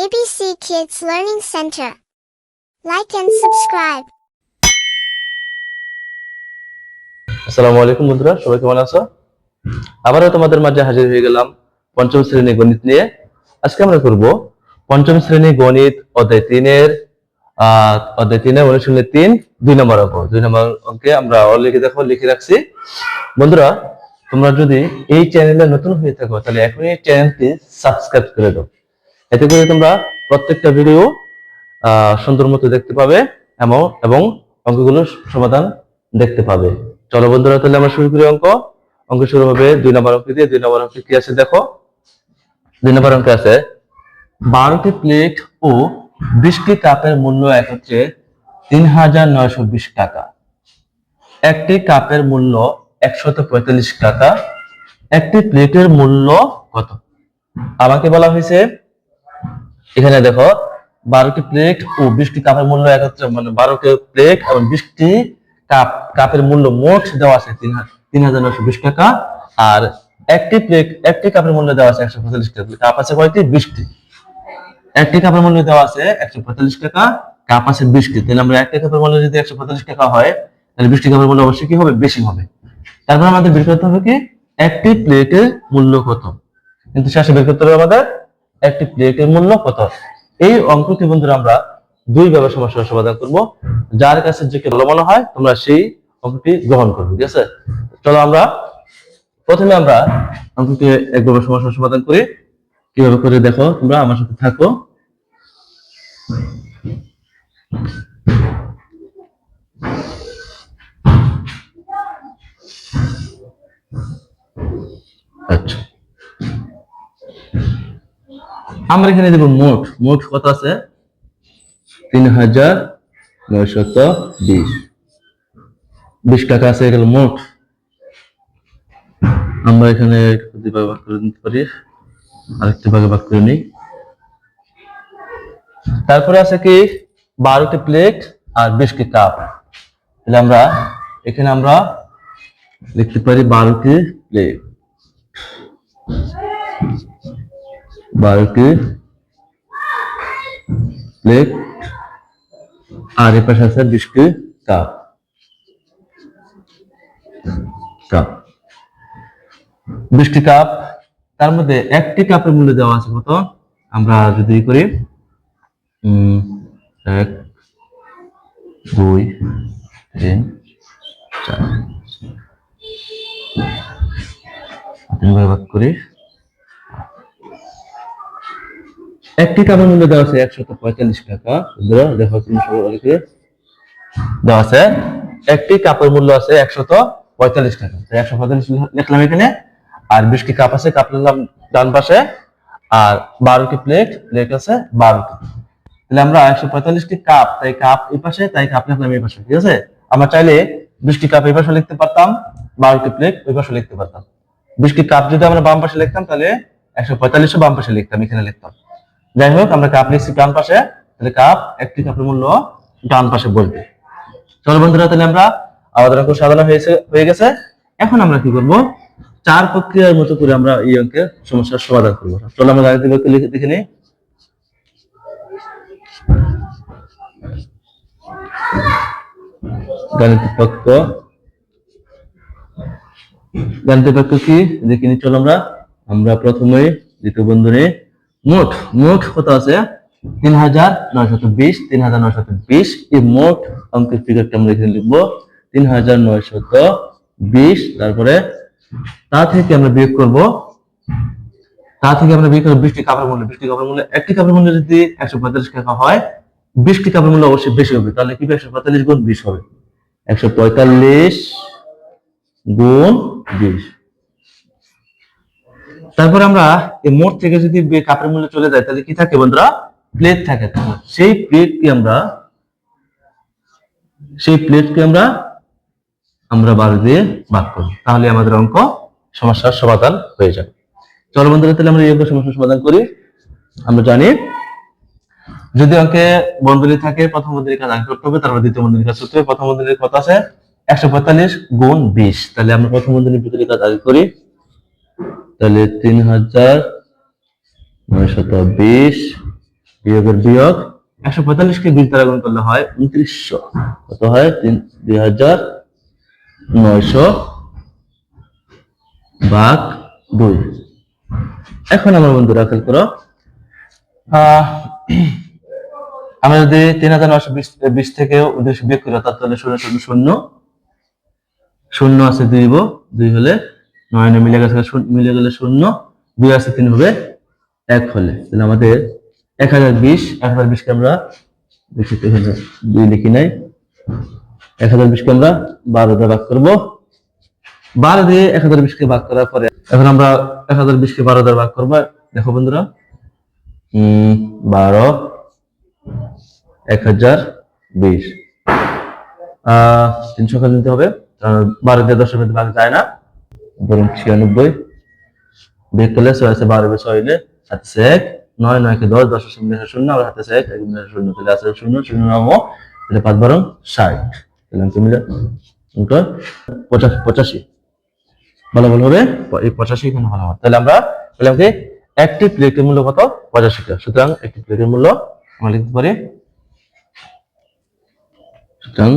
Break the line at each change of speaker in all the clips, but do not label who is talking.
ABC Kids Learning Center. Like and subscribe.
আসসালামু আলাইকুম বন্ধুরা, সবাই কেমন আছো? আবারও তোমাদের মাঝে হাজির হয়ে গেলাম পঞ্চম শ্রেণি গণিত নিয়ে। আজকে আমরা করব পঞ্চম শ্রেণি গণিত অধ্যায় তিনের অধ্যায় তিনের অনুশীলনী তিন, দুই নম্বর অঙ্ক। দুই নম্বর অঙ্কে আমরা অলরেডি দেখো, লিখে রাখছি। বন্ধুরা, তোমরা যদি এই চ্যানেলে নতুন হয়ে থাকো, তাহলে এখনই চ্যানেলটি সাবস্ক্রাইব করে দাও। এতে করে তোমরা প্রত্যেকটা ভিডিও সুন্দর মতো দেখতে পাবে এবং এবং অঙ্কগুলোর সমাধান দেখতে পাবে। চলো বন্ধুরা, তাহলে আমরা শুরু করি অঙ্ক। অঙ্ক শুরু হবে দুই নম্বর অঙ্ক দিয়ে, দুই নম্বর অঙ্কে কি আছে দেখো? দুই নম্বর অঙ্কে আছে, বারোটি প্লেট ও বিশটি কাপের মূল্য একত্রে তিন হাজার নয়শো বিশ টাকা। একটি কাপের মূল্য একশত পঁয়তাল্লিশ টাকা। একটি প্লেটের মূল্য কত? আমাকে বলা হয়েছে এখানে দেখো বারোটি প্লেট ও বিশটি কাপের মূল্য একত্রে মানে বারোটি প্লেট এবং বিশটি কাপ কাপের মূল্য মোট দেওয়া আছে তিন তিন হাজার নশো বিশ টাকা। আর একটি প্লেট একটি কাপের মূল্য দেওয়া আছে একশো পঁয়তাল্লিশ টাকা। কাপ আছে কয়টি? বিশটি। একটি কাপের মূল্য দেওয়া আছে একশো পঁয়তাল্লিশ টাকা কাপ আছে বিশটি। তাহলে আমরা একটি কাপের মূল্য যদি একশো পঁয়তাল্লিশ টাকা হয়, তাহলে বিশটি কাপের মূল্য অবশ্যই কি হবে? বেশি হবে। তারপর আমাদের বের করতে হবে কি? একটি প্লেটের মূল্য কত? কিন্তু শেষে বের করতে হবে আমাদের একটি প্লেটের মূল্য কত? এই অঙ্কটি বন্ধুরা আমরা দুই ভাবে সমস্যার সমাধান করব। যার কাছে যে ভালো মনে হয়, তোমরা সেই অঙ্কটি গ্রহণ করবে, ঠিক আছে? চলো আমরা প্রথমে আমরা অঙ্কটি একভাবে সমস্যার সমাধান করি। কীভাবে করে দেখো, তোমরা আমার সাথে থাকো। আচ্ছা। আমরা এখানে দেব মোট মোট কত আছে? তিন হাজার নয়শত বিশ। বিশ টাকা আছে, এগুলো মোট। আমরা এখানে দুই ভাগে ভাগ করে নিতে পারি। আরেকটি ভাগে ভাগ করে নিই। তারপরে আছে কি? বারোটি প্লেট আর বিশটি কাপ। তাহলে আমরা এখানে আমরা লিখতে পারি বারোটি প্লেট। বারোটি প্লেট আর এ পাশে আছে বিশটি কাপ। কাপ। বিশটি কাপ, তার মধ্যে একটি কাপের মূল্য দেওয়া আছে কত? আমরা যদি করি এক, দুই, তিন, চার। ভাগ করি। একটি কাপের মূল্য দেওয়া আছে একশত পঁয়তাল্লিশ টাকা। দেখো দেওয়া আছে। একটি কাপের মূল্য আছে একশত পঁয়তাল্লিশ টাকা। একশো পঁয়তাল্লিশ লিখলাম এখানে। আর বিশটি কাপ আছে, কাপ লিখলাম ডান পাশে। আর বারোটি প্লেট প্লেট আছে বারোটি। তাহলে আমরা একশো পঁয়তাল্লিশটি কাপ, তাই কাপ এই পাশে, তাই কাপ লিখলাম এই পাশে, ঠিক আছে? আমরা চাইলে বিশটি কাপ এই পাশে লিখতে পারতাম, বারোটি প্লেট ওই পাশে লিখতে পারতাম। বিশটি কাপ যদি আমরা বাম পাশে লিখতাম, তাহলে একশো পঁয়তাল্লিশও বাম পাশে লিখতাম, এখানে লিখতাম। যাই হোক, আমরা কাপ লিখছি ডান পাশে। তাহলে কাপ একটি কাপের মূল্য ডান পাশে বলবে। চলো বন্ধুরা, তাহলে আমরা আমাদের অঙ্ক সাজানো হয়েছে, হয়ে গেছে। এখন আমরা কি করব? চার প্রক্রিয়ার মতো করে আমরা এই অঙ্কের সমস্যার সমাধান করব। চলো আমরা লিখে দেখে নিই। গাণিতিক বাক্য গাণিতিক বাক্য কি? দেখে চলো আমরা। আমরা প্রথমে দ্বিতীয় বন্ধনে মোট মোট কত আছে? তিন হাজার নয়শত বিশ, তিন হাজার নয়শত বিশ। এই মোট অঙ্কের ফিগারটা আমরা এখানে লিখব। তিন হাজার নয়শত বিশ, তারপরে তা থেকে আমরা বিয়োগ করব। তা থেকে আমরা বিয়োগ করব বৃষ্টি কাপড় মূল্য। বৃষ্টি কাপড় মূল্য একটি কাপড় মূল্য যদি একশো পঁয়তাল্লিশ টাকা হয় বৃষ্টি কাপড় মূল্য অবশ্যই বেশি হবে। তাহলে কি একশো পঁয়তাল্লিশ গুণ বিশ হবে। একশো পঁয়তাল্লিশ গুণ বিশ। তারপর আমরা এই মোট থেকে যদি কাপের মূল্য চলে যায়, তাহলে কি থাকে বন্ধুরা? প্লেট থাকে। সেই প্লেটকে আমরা, সেই প্লেটকে আমরা আমরা বারো দিয়ে ভাগ করি। তাহলে আমাদের অঙ্ক সমস্যার সমাধান হয়ে যাবে। চলো বন্ধুরা, তাহলে আমরা এই অঙ্ক সমস্যার সমাধান করি। আমরা জানি, যদি অঙ্কে বন্ধনী থাকে, প্রথম বন্ধনীর কাজ আগে করতে হবে, তারপর দ্বিতীয় বন্ধনীর কাজ করতে হবে। প্রথম বন্ধনীর কত আছে? একশো পঁয়তাল্লিশ গুণ বিশ। তাহলে আমরা প্রথম বন্ধনীর ভিতরে কাজ আগে করি। তাহলে তিন হাজার নয়শত বিশ বিয়োগের বিয়োগ একশো পঁয়তাল্লিশকে বিশ দ্বারা গুণ করলে হয় উনত্রিশশো। কত হয়? তিন, দুই হাজার নয়শো ভাগ দুই। এখন আমার বন্ধুরা খেয়াল করো। আমরা যদি তিন হাজার নয়শো বিশ বিশ থেকে উদ্দেশ্য বিয়োগ করি তাহলে শূন্য শূন্য শূন্য শূন্য আছে দুই হব দুই হলে নয় মিলে গেছে মিলে গেলে শূন্য, দুই আছে তিন হবে এক হলে। তাহলে আমাদের এক হাজার বিশ, এক হাজার বিশকে আমরা দেখি দুই লিখি নাই। এক হাজার বিশকে আমরা বারো দিয়ে ভাগ করব। বারো দিয়ে এক হাজার বিশকে ভাগ করার পরে এখন আমরা এক হাজার বিশকে বারো দিয়ে ভাগ করব। দেখো বন্ধুরা, উম, বারো, এক হাজার বিশ। আহ, তিনশো নিতে হবে। বারো দিয়ে দশের মধ্যে ভাগ যায় না। ধরুন ছিয়ানব্বই। বিয়োগ করলে ছয় আছে বারো বে ছয় হাতে এক নয় নয় কে দশ দশ শূন্য শূন্য, আর হাতে এক এক শূন্য, তাহলে আছে শূন্য শূন্য নামো, তাহলে পাঁচ বারো ষাট। তাহলে অঙ্ক মিলে অঙ্ক পঁচাশি পঁচাশি। ভালো ভালো হবে? এই পঁচাশি এখানে ভালো হবে। তাহলে আমরা বললাম কি, একটি প্লেটের মূল্য কত? পঁচাশি টাকা সুতরাং একটি প্লেটের মূল্য আমরা লিখতে পারি, সুতরাং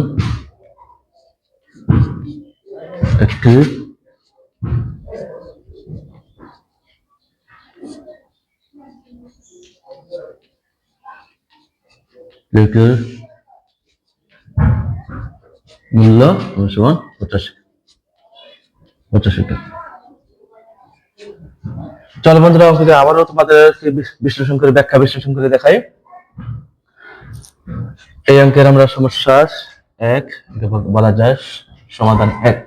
একটি প্লেটের মূল্য সমান পঁচাশি পঁচাশি টাকা চলো বন্ধুরা অঙ্কটি আবারও তোমাদের বিশ্লেষণ করে, ব্যাখ্যা বিশ্লেষণ করে দেখাই। এই অঙ্কের আমরা সমস্যা একে বলা যায় সমাধান এক।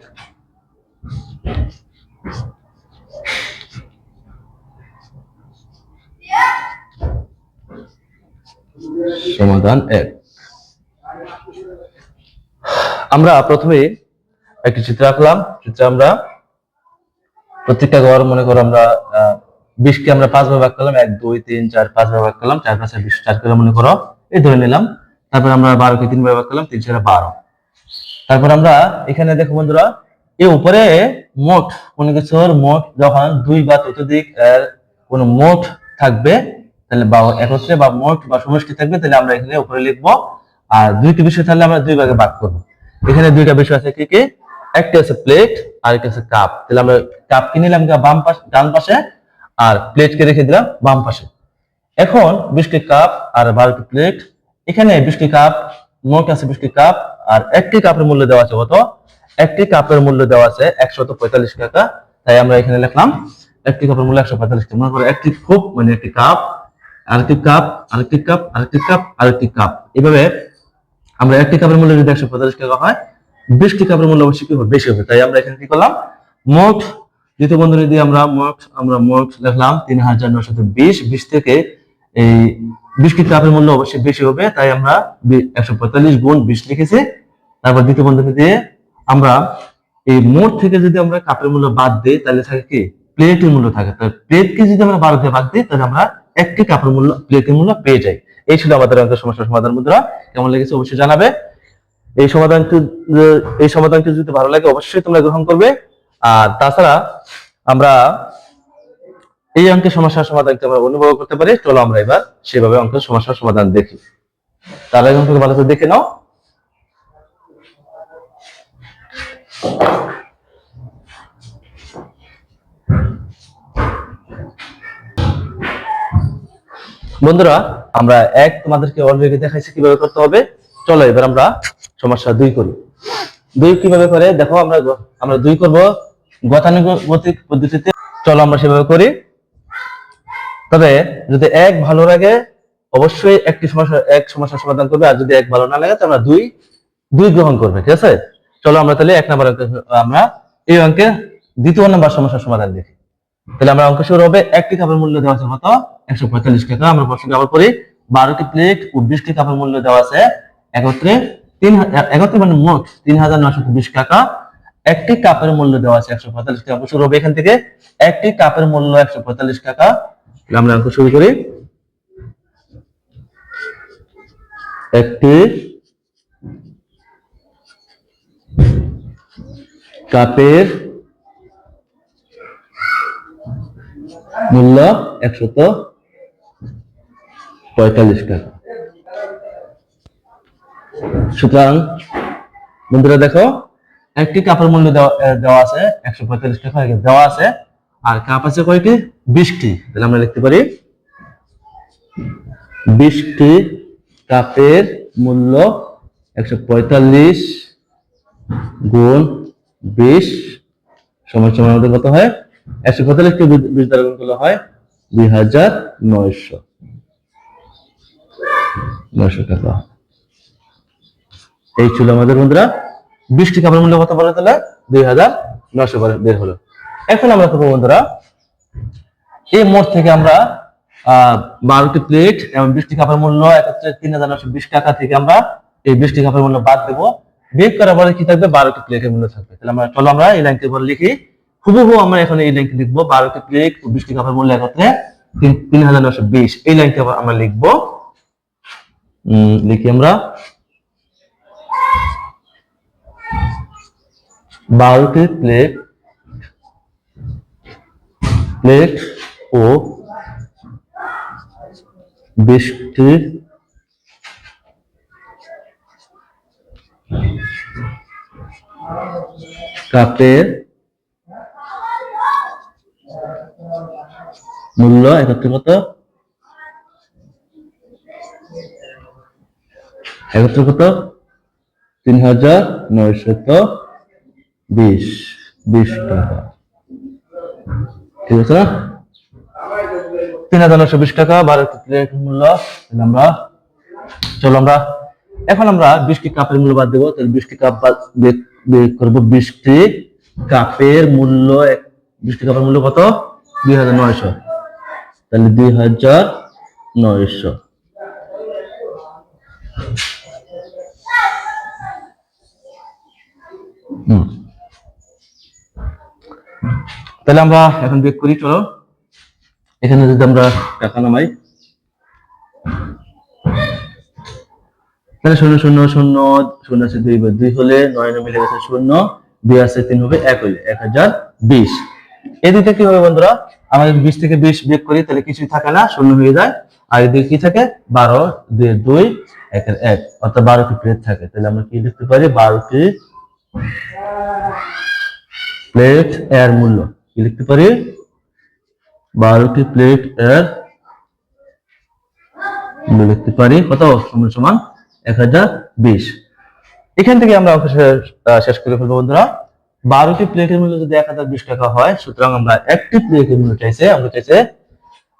সমাধান এক। আমরা প্রথমে একটি চিত্র আঁকলাম। চিত্রে আমরা প্রত্যেকটা ঘর, মনে করো আমরা বিশকে আমরা পাঁচ ভাগ করলাম, এক, দুই, তিন, চার, পাঁচ ভাগ করলাম, চার পাঁচে বিশ, চার করে মনে করো, এই ধরে নিলাম। তারপর আমরা বারোকে তিন ভাগ করলাম, তিন চারে বারো। তারপর আমরা এখানে দেখো বন্ধুরা এই উপরে মোট কোন কিছুর মোট, যখন দুই বা ততোধিক এর কোন মোট থাকবে, তাহলে বা একত্রে বা মোট বা সমষ্টি থাকবে, তাহলে আমরা এখানে উপরে লিখব। আর দুইটি বিষয় থাকলে আমরা দুই ভাগে ভাগ করব। এখানে দুইটা বিষয় আছে কি কি? একটা আছে প্লেট আর একটা আছে কাপ তাহলে আমরা কাপ কিনে নিলাম বাম পাশে ডান পাশে, আর প্লেটকে রেখে দিলাম বাম পাশে। এখন বিশটি কাপ আর বারোটি প্লেট এখানে বিশটি কাপ মোট আছে বিশটি কাপ আর একটি কাপের মূল্য দেওয়া আছে কত? একটি কাপের মূল্য দেওয়া আছে একশত পঁয়তাল্লিশ টাকা। তাই আমরা এখানে লিখলাম, একটি কাপের মূল্য একশো পঁয়তাল্লিশ টাকা। মনে করো একটি খুব মানে একটি কাপ, আরেকটি কাপ আরেকটি কাপ আরেকটি কাপ আরেকটি কাপ। এভাবে আমরা একটি কাপের মূল্য যদি একশো পঁয়তাল্লিশ টাকা হয়, বিশটি কাপের মূল্য অবশ্যই কি হবে? বেশি হবে। তাই আমরা এখানে কি করলাম? মোট, দ্বিতীয় বন্ধনী যদি আমরা মোট আমরা মোট লিখলাম তিন হাজার নশত বিশ। বিশ থেকে এই বিশটি কাপের মূল্য অবশ্যই বেশি হবে। তাই আমরা একশো পঁয়তাল্লিশ গুণ বিশ লিখেছি। তারপর দ্বিতীয় বন্ধনী দিয়ে আমরা এই মোট থেকে যদি আমরা কাপের মূল্য বাদ দিই, তাহলে থাকে কি? প্লেটের মূল্য থাকে। তাহলে প্লেটকে যদি আমরা বারো দিয়ে বাদ দিই, তাহলে আমরা একটি কাপের মূল্য প্লেটের মূল্য পেয়ে যাই। এই ছিল আমাদের অঙ্কের সমস্যার সমাধান। মুদ্রা কেমন লেগেছে অবশ্যই জানাবে। এই সমাধানটি এই সমাধানটি যদি ভালো লাগে, অবশ্যই তোমরা গ্রহণ করবে। আর তাছাড়া আমরা এই অঙ্কের সমস্যার সমাধানকে আমরা অনুভব করতে পারি। চলো আমরা এবার সেভাবে অঙ্কের সমস্যার সমাধান দেখি। অঙ্ককে ভালো করে দেখে নাও। বন্ধুরা, আমরা এক তোমাদেরকে অলরেডি দেখাইছি কীভাবে করতে হবে। চলো এবার আমরা সমস্যা দুই করি। দুই কীভাবে করে? দেখো, আমরা আমরা দুই করব গতানুগতিক পদ্ধতিতে। চলো আমরা সেভাবে করি। তবে যদি এক ভালো লাগে, অবশ্যই একটি সমস্যা এক সমস্যার সমাধান করবে। আর যদি এক ভালো না লাগে, তাহলে আমরা দুই দুই গ্রহণ করবে, ঠিক আছে? চলো আমরা তাহলে এক নম্বর, আমরা এই অঙ্কে দ্বিতীয় নম্বর সমস্যার সমাধান দেখি। তাহলে আমরা অঙ্ক শুরু হবে, একটি কাপের মূল্য দেওয়া আছে কত? একশো পঁয়তাল্লিশ টাকা। আমরা প্রশ্ন ব্যবহার করি, বারোটি প্লেট ও বিশটি কাপের মূল্য দেওয়া আছে, একত্রে তিন একত্রে মানে মোট তিন হাজার নশো বিশ টাকা। একটি কাপের মূল্য দেওয়া আছে একশো পঁয়তাল্লিশ টাকা। শুরু হবে এখান থেকে। একটি কাপের মূল্য একশো পঁয়তাল্লিশ টাকা। আমরা অঙ্ক শুরু করি। একটি কাপের মূল্য একশত পঁয়তাল্লিশ টাকা। সুতরাং, বন্ধুরা দেখো, একটি কাপের মূল্য দেওয়া আছে একশো পঁয়তাল্লিশ টাকা দেওয়া আছে, আর কাপ আছে কয়টি? বিশটি। তাহলে আমরা লিখতে পারি, বিশটি কাপের মূল্য একশো পঁয়তাল্লিশ গুণ বিশ সমান সমান আমাদের কত হয়? একশো পঁয়তাল্লিশকে বিশ দ্বারা গুণ করলে হয় দুই হাজার নয়শো। নয়শো টাকা। এই ছিল আমাদের বন্ধুরা। বৃষ্টি কাপড় মূল্য কত বলে তাহলে? দুই হাজার নয়শো বের হলো। এখন আমরা করব বন্ধুরা, এই মোট থেকে আমরা বারোটি প্লেট এবং বৃষ্টি কাপের মূল্য একত্রে তিন হাজার নশো বিশ টাকা থেকে আমরা এই বৃষ্টি কাপের মূল্য বাদ দেবো। বিয়োগ করার পরে কি থাকবে? বারোটি প্লেটের মূল্য থাকবে। তাহলে আমরা চলো আমরা এই লাইনটি পরে লিখি। হুবহু আমরা এখন এই লাইনটি লিখব। বারোটি প্লেট ও বৃষ্টি কাপের মূল্য একত্রে তিন হাজার নশো বিশ। এই লাইনটি আবার আমরা লিখব। লিখি আমরা। বারোটি প্লেট প্লেট ও বিশটি কাপের মূল্য একত্রে কত? একত্রে কত? তিন হাজার নয়শত বিশ। বিশ টাকা। ঠিক আছে না? তিন হাজার নশো বিশ টাকা বারো মূল্য। আমরা চলো আমরা এখন আমরা বিশটি কাপের মূল্য বাদ দেবো। তাহলে বিশটি কাপ বাদ বের- বের করব বিশটি কাপের মূল্য বিশটি কাপের মূল্য কত? দুই হাজার নয়শো। তাহলে দুই হাজার নয়শো। তাহলে আমরা এখন বেক করি, চলো। এখানে যদি আমরা টাকা নামাই। তাহলে শূন্য শূন্য শূন্য শূন্য আছে দুই দুই হলে নয় মিলে গেছে শূন্য, দুই আছে তিন হবে এক হলে এক হাজার বিশ। এই দুইটা কি হবে বন্ধুরা? আমাদের বিশ থেকে বিশ বিয়োগ করি, তাহলে কিছুই থাকে না, শূন্য হয়ে যায়। আর এদিকে কি থাকে? বারো, দুই দুই, একের এক। অর্থাৎ বারোটি প্লেট থাকে? তাহলে আমরা কি লিখতে পারি? বারোটি প্লেট এর মূল্য। কি লিখতে পারি? বারোটি প্লেট এর লিখতে পারি? কত? সমান এক হাজার বিশ। এখান থেকে আমরা অঙ্ক শেষ- করে ফেলব বন্ধুরা। বারোটি প্লেটের মূল্য যদি এক হাজার বিশ টাকা হয়, সুতরাং আমরা একটি প্লেটের মূল্য চাইছে, আমরা চাইছে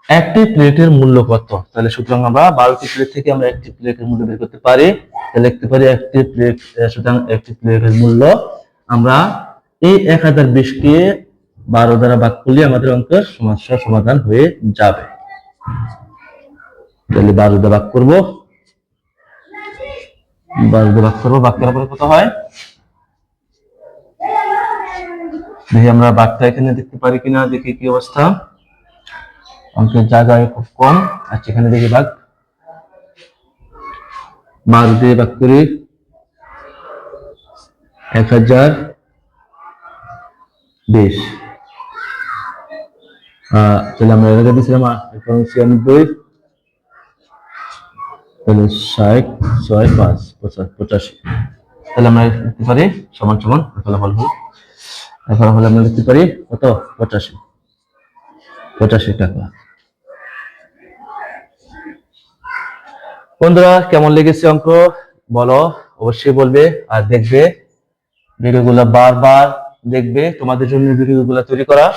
একটি প্লেটের মূল্য কত? তাহলে সুতরাং আমরা বারোটি প্লেট থেকে আমরা একটি প্লেটের মূল্য বের করতে পারি। তাহলে লিখতে পারি একটি প্লেট সুতরাং একটি প্লেটের মূল্য আমরা এই এক হাজার বিশকে বারো দ্বারা ভাগ করলে আমাদের অঙ্কের সমস্যার সমাধান হয়ে যাবে। তাহলে বারো দ্বারা ভাগ করব। বারো দিয়ে ভাগ হয়? দেখি আমরা ভাগটা এখানে দেখতে পারি কিনা, দেখি কি অবস্থা। অঙ্কের জায়গায় খুব কম আচ্ছা এখানে দেখি ভাগ বারো দিয়ে ভাগ করি। এক হাজার বিশ। তাহলে আমরা আগে দিয়েছিলাম ছিয়ানব্বই। তাহলে ষাট, ছয়, পাঁচ, পঁচা- পঁচাশি। তাহলে আমরা লিখতে পারি সমান সমান ফলাফল হল ফলাফল আমরা লিখতে পারি কত? পঁচাশি। পঁচাশি টাকা। বন্ধুরা, কেমন লেগেছে অঙ্ক? বলো, অবশ্যই বলবে আর দেখবে। ভিডিওগুলো বারবার দেখবে, তোমাদের জন্য ভিডিওগুলো তৈরি করা।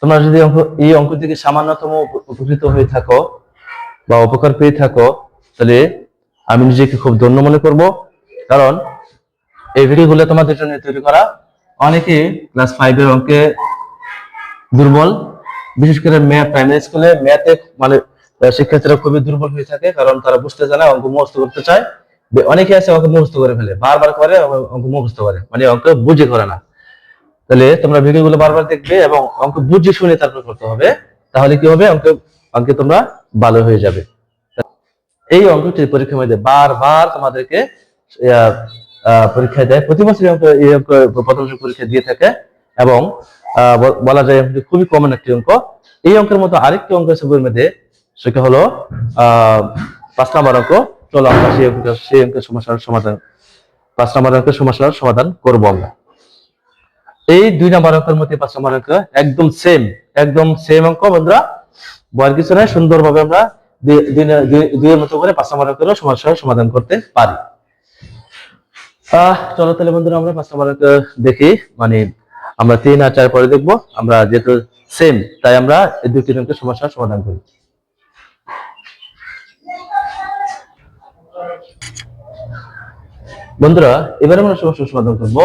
তোমরা যদি এই অঙ্ক থেকে সামান্যতম উপ- উপকৃত হয়ে থাকো বা উপকার পেয়ে থাকো তাহলে আমি নিজেকে খুব ধন্য মনে করব। কারণ এই ভিডিওগুলো তোমাদের জন্য তৈরি করা অনেকে ক্লাস ফাইভের অঙ্কে দুর্বল। বিশেষ করে ম্যাথ প্রাইমারি স্কুলে ম্যাথে মানে শিক্ষার্থীরা খুবই দুর্বল হয়ে থাকে, কারণ তারা বুঝতে চায় না অঙ্ক মুখস্থ করতে চায়। অনেকে আছে অঙ্ক মুখস্থ করে ফেলে, বারবার করে অঙ্ক মুখস্থ করে মানে অঙ্ক বুঝে করে না। তাহলে তোমরা ভিডিওগুলো বারবার দেখবে এবং অঙ্ক বুঝে শুনে তারপর করতে হবে। তাহলে কি হবে? অঙ্ক, অঙ্কে তোমরা ভালো হয়ে যাবে। এই অঙ্কটি পরীক্ষার মধ্যে বারবার তোমাদেরকে আহ, দেয়। প্রতি বছর এই অঙ্ক প্রথম পরীক্ষা দিয়ে থাকে এবং বলা যায় খুবই কমন একটি অঙ্ক। এই অঙ্কের মতো আরেকটি অঙ্ক আছে বইয়ের মধ্যে সেটা হলো পাঁচ নাম্বার অঙ্ক। চলো আমরা সেই অঙ্ক সেই অঙ্কের সমস্যার সমাধান পাঁচ নাম্বার অঙ্কের সমস্যার সমাধান করব আমরা। এই দুই নাম্বার অঙ্কের মধ্যে পাঁচ নাম্বার অঙ্ক একদম সেম একদম সেম অঙ্ক বন্ধুরা। বয়ের কিছু নয় সুন্দরভাবে আমরা দুইয়ের মতো করে পাঁচ নাম্বার অঙ্কের সমস্যার সমাধান করতে পারি। আহ, চলো তাহলে বন্ধুরা আমরা পাঁচ নাম্বার দেখি। মানে আমরা তিন আর চার পরে দেখব। আমরা যেহেতু সেম তাই আমরা দুই তিন অঙ্কের সমস্যার সমাধান করি। বন্ধুরা, এবারে আমরা সমস্যার সমাধান করব।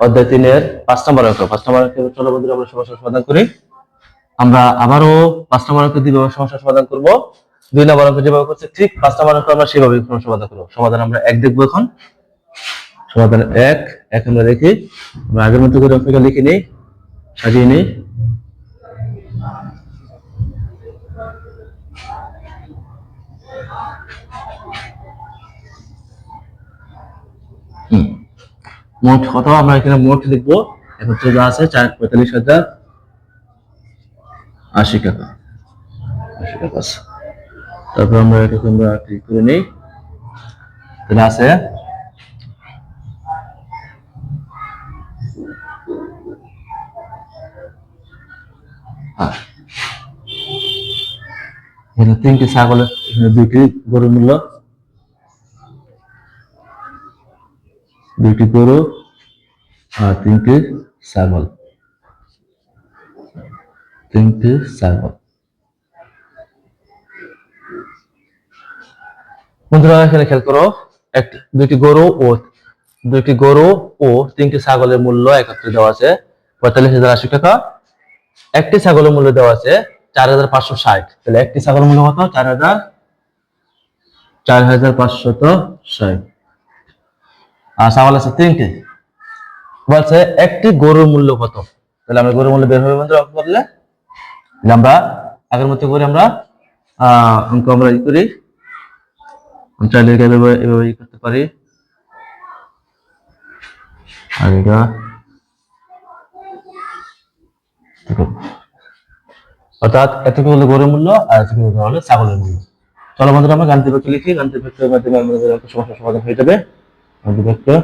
অধ্যায় তিনের পাঁচ নম্বর অঙ্ক। পাঁচ নম্বর অঙ্ক চলো বন্ধুরা আমরা সমস্যার সমাধান করি। আমরা আবারও পাঁচ নম্বর অঙ্ক দুইভাবে সমস্যার সমাধান করব। দুই নম্বর অঙ্ক যেভাবে করছে, ঠিক পাঁচ নম্বর অঙ্ক আমরা সেভাবে সমাধান করব। সমাধান আমরা এক দেখব এখন। সমাধান এক এক আমরা দেখি। আমরা আগের মতো করে অঙ্কটা লিখে নিই, সাজিয়ে নিই। মোট কত? আমরা এখানে মোট লিখব তো যা আছে, চার, পঁয়তাল্লিশ হাজার আশি টাকা। আশি টাকা আছে। তারপর আমরা এটাকে আমরা ঠিক করে নিই? তাহলে আছে। হ্যাঁ। তিনটি ছাগল এখানে দুইটি গরুর মূল্য। দুইটি গরু আর তিনটি ছাগল। তিনটি ছাগল। বন্ধুরা, এখানে খেয়াল করো, এক, দুইটি গরু ও দুইটি গরু ও তিনটি ছাগলের মূল্য একত্রে দেওয়া আছে। পঁয়তাল্লিশ হাজার আশি টাকা। একটি ছাগলের মূল্য দেওয়া আছে চার হাজার পাঁচশো ষাট। তাহলে একটি ছাগলের মূল্য কত? চার হাজার চার হাজার পাঁচশত ষাট। আর ছাগল আছে তিনটি। বলছে একটি গরুর মূল্য কত? তাহলে আমরা গরুর মূল্য বের হবে বন্ধুরা করলে। আমরা আগের মতো করে আমরা, আহ, অঙ্ক আমরা ই করি। চাইলে এভাবে এভাবে করতে পারি। আর এটা অর্থাৎ এতটুকু হলো গরুর মূল্য, আর এতটুকু হলো ছাগলের মূল্য। চলো বন্ধুরা, আমরা গান্তি ভেক্টর লিখি। গান্তি ভেক্টরের মাধ্যমে আমাদের একটা সমস্যার সমাধান হয়ে যাবে। ভেক্টর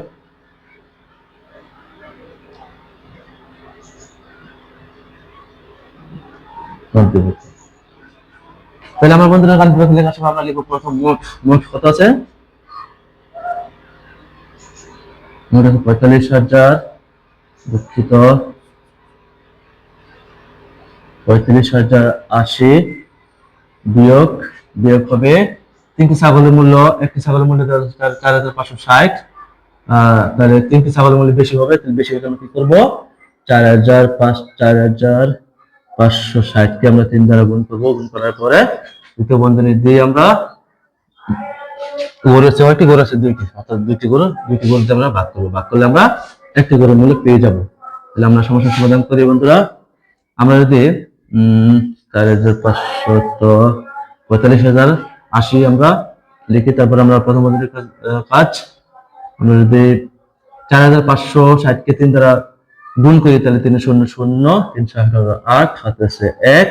গান্তি ভেক্টর তাহলে আমার বন্ধুরা গান্তি ভেক্টর লেখার সময় আমরা লিখব প্রথম মোট মোট কত আছে? মোট আছে পঁয়তাল্লিশ হাজার, দুঃখিত। পঁয়ত্রিশ হাজার আশি বিয়োগ বিয়োগ হবে তিনটি ছাগলের মূল্য, একটি ছাগলের মূল্য চার হাজার পাঁচশো ষাট। তাহলে তিনটি ছাগলের মূল্য বেশি হবে, তাহলে বেশি হলে আমরা কি করব? চার হাজার পাঁচ, চার হাজার পাঁচশো ষাটকে আমরা তিন দ্বারা গুণ করব। গুণ করার পরে দ্বিতীয় বন্ধনী দিয়ে আমরা গরু আছে কয়টি? গরু আছে দুইটি। অর্থাৎ দুইটি গরু দুইটি গরুতে আমরা ভাগ করব। ভাগ করলে আমরা একটি গরুর মূল্য পেয়ে যাব। তাহলে আমরা সমস্যার সমাধান করি বন্ধুরা। আমরা যদি চার হাজার পাঁচশত পঁয়তাল্লিশ হাজার আশি আমরা লিখি, তারপর আমরা প্রথম কাজ- কাজ। আমরা যদি চার হাজার পাঁচশো ষাটকে তিন দ্বারা গুণ করি তাহলে তিন শূন্য শূন্য তিনশো আট হাতে আছে এক,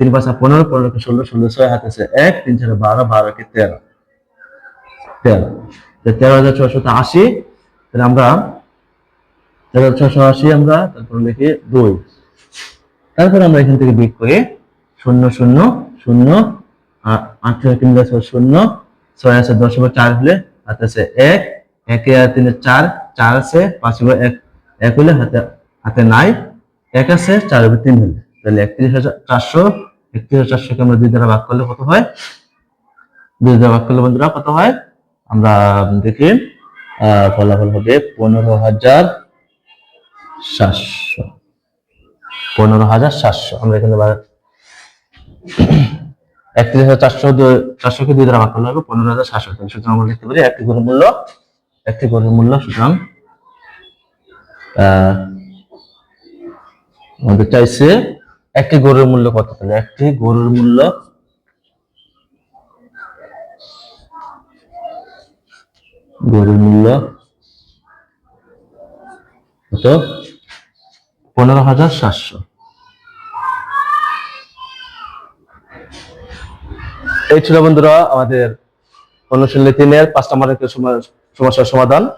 তিন পাঁচা পনেরো, পনেরোকে ষোলো ষোলো ছয় হাতে আছে এক, তিন চারে বারো, বারোকে তেরো। তেরো। তেরো হাজার ছশত আশি, তাহলে আমরা তেরো হাজার ছশো আশি আমরা তারপর লিখি দুই। তারপর আমরা এখান থেকে বিক করি শূন্য শূন্য শূন্য আট তিন আছে শূন্য, ছয় আছে দশ চার হলে হাতে আছে এক, একে আর তিনে চার চার আছে পাঁচ এক। এক হলে হাতে হাতে নাই, এক আছে, চার এবার তিন হলে তাহলে একত্রিশ হাজার চারশো, একত্রিশ হাজার চারশোকে আমরা দুই দ্বারা ভাগ করলে কত হয়? দুই দ্বারা ভাগ করলে বন্ধুরা কত হয়? আমরা দেখি ফলাফল হবে পনেরো হাজার সাতশো। পনেরো হাজার সাতশো। আমরা এখানে একত্রিশ হাজার চারশো চারশো কে দুই দ্বারা ভাগ করলে হবে পনেরো হাজার সাতশো। সুতরাং আমরা লিখতে পারি একটি গরুর মূল্য, একটি গরুর মূল্য সুতরাং আমাদের চাইছে একটি গরুর মূল্য কত তাহলে একটি গরুর মূল্য গরুর মূল্য কত? পনেরো হাজার সাতশো। এই ছিল বন্ধুরা আমাদের অনুশীলনী তিনের পাঁচ নম্বর সম- সমস্যার সমাধান।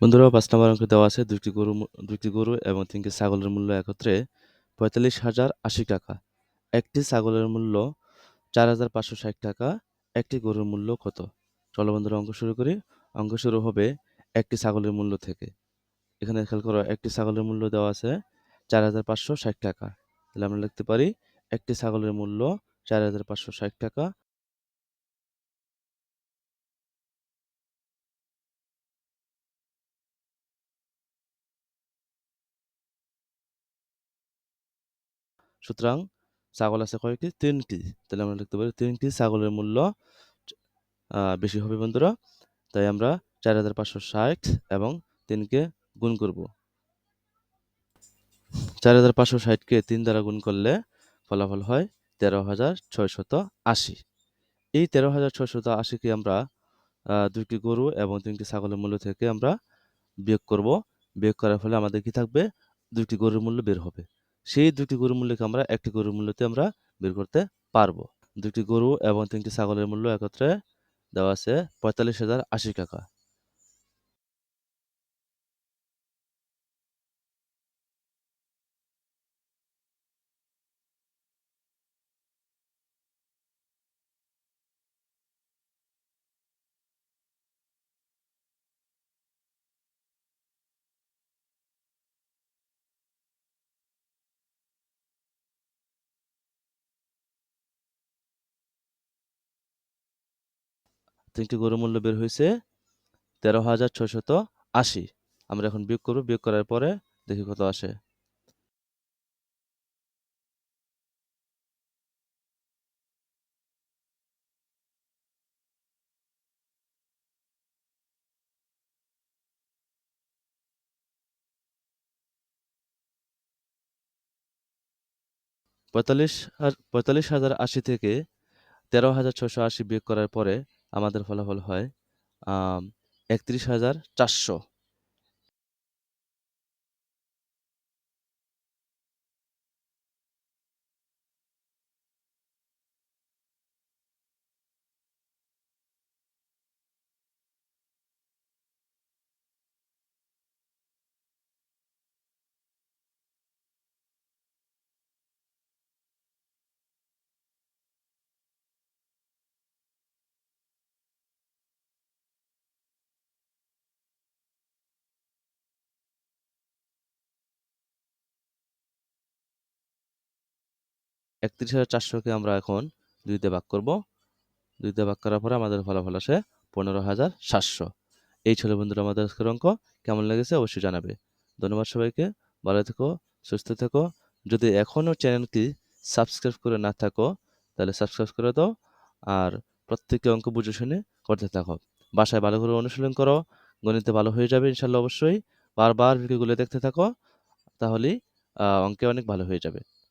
বন্ধুরা, পাঁচ নম্বর অঙ্কে দেওয়া আছে। দুটি গরু দুটি গরু এবং তিনটি ছাগলের মূল্য একত্রে পঁয়তাল্লিশ হাজার আশি টাকা। একটি ছাগলের মূল্য চার হাজার পাঁচশো ষাট টাকা, একটি গরুর মূল্য কত? চলো বন্ধুরা, অঙ্ক শুরু করি। অঙ্ক শুরু হবে একটি ছাগলের মূল্য থেকে। এখানে খেয়াল করো, একটি ছাগলের মূল্য দেওয়া আছে চার হাজার পাঁচশো ষাট টাকা। তাহলে আমরা লিখতে পারি, একটি ছাগলের মূল্য চার হাজার পাঁচশো ষাট টাকা সুতরাং ছাগল আছে কয়েকটি তিনটি তাহলে আমরা লিখতে পারি তিনটি ছাগলের মূল্য বেশি হবে বন্ধুরা। তাই আমরা চার হাজার পাঁচশো ষাট এবং তিনকে গুণ করব। চার হাজার পাঁচশো ষাটকে তিন দ্বারা গুণ করলে ফলাফল হয় তেরো হাজার ছয়শত আশি। এই তেরো হাজার ছয়শত আশিকে আমরা দুইটি গরু এবং তিনটি ছাগলের মূল্য থেকে আমরা বিয়োগ করব। বিয়োগ করার ফলে আমাদের কি থাকবে? দুইটি গরুর মূল্য বের হবে। সেই দুটি গরুর মূল্যকে আমরা একটি গরুর মূল্যতে আমরা বের করতে পারব। দুটি গরু এবং তিনটি ছাগলের মূল্য একত্রে দেওয়া আছে পঁয়তাল্লিশ হাজার আশি টাকা। তিনটি গরুর মূল্য বের হয়েছে তেরো হাজার ছয়শত আশি। আমরা এখন বিয়োগ করব, বিয়োগ করার পরে দেখি কত আসে। পঁয়তাল্লিশ পঁয়তাল্লিশ হাজার আশি থেকে তেরো হাজার ছশো আশি বিয়োগ করার পরে আমাদের ফলাফল হয় একত্রিশ হাজার চারশো। একত্রিশ হাজার চারশোকে আমরা এখন দুইতে ভাগ করব। দুইতে ভাগ করার পরে আমাদের ফলাফল আসে পনেরো হাজার সাতশো। এই ছিল বন্ধুরা আমাদের আজকের অঙ্ক। কেমন লেগেছে অবশ্যই জানাবে। ধন্যবাদ সবাইকে। ভালো থেকো, সুস্থ থেকো। যদি এখনও চ্যানেলটি সাবস্ক্রাইব করে না থাকো, তাহলে সাবস্ক্রাইব করে দাও আর প্রত্যেককে অঙ্ক বুঝে শুনে করতে থাকো। বাসায় ভালো করে অনুশীলন করো। গণিতে ভালো হয়ে যাবে ইনশাল্লাহ অবশ্যই। বারবার ভিডিওগুলো দেখতে থাকো, তাহলেই অঙ্কে অনেক ভালো হয়ে যাবে।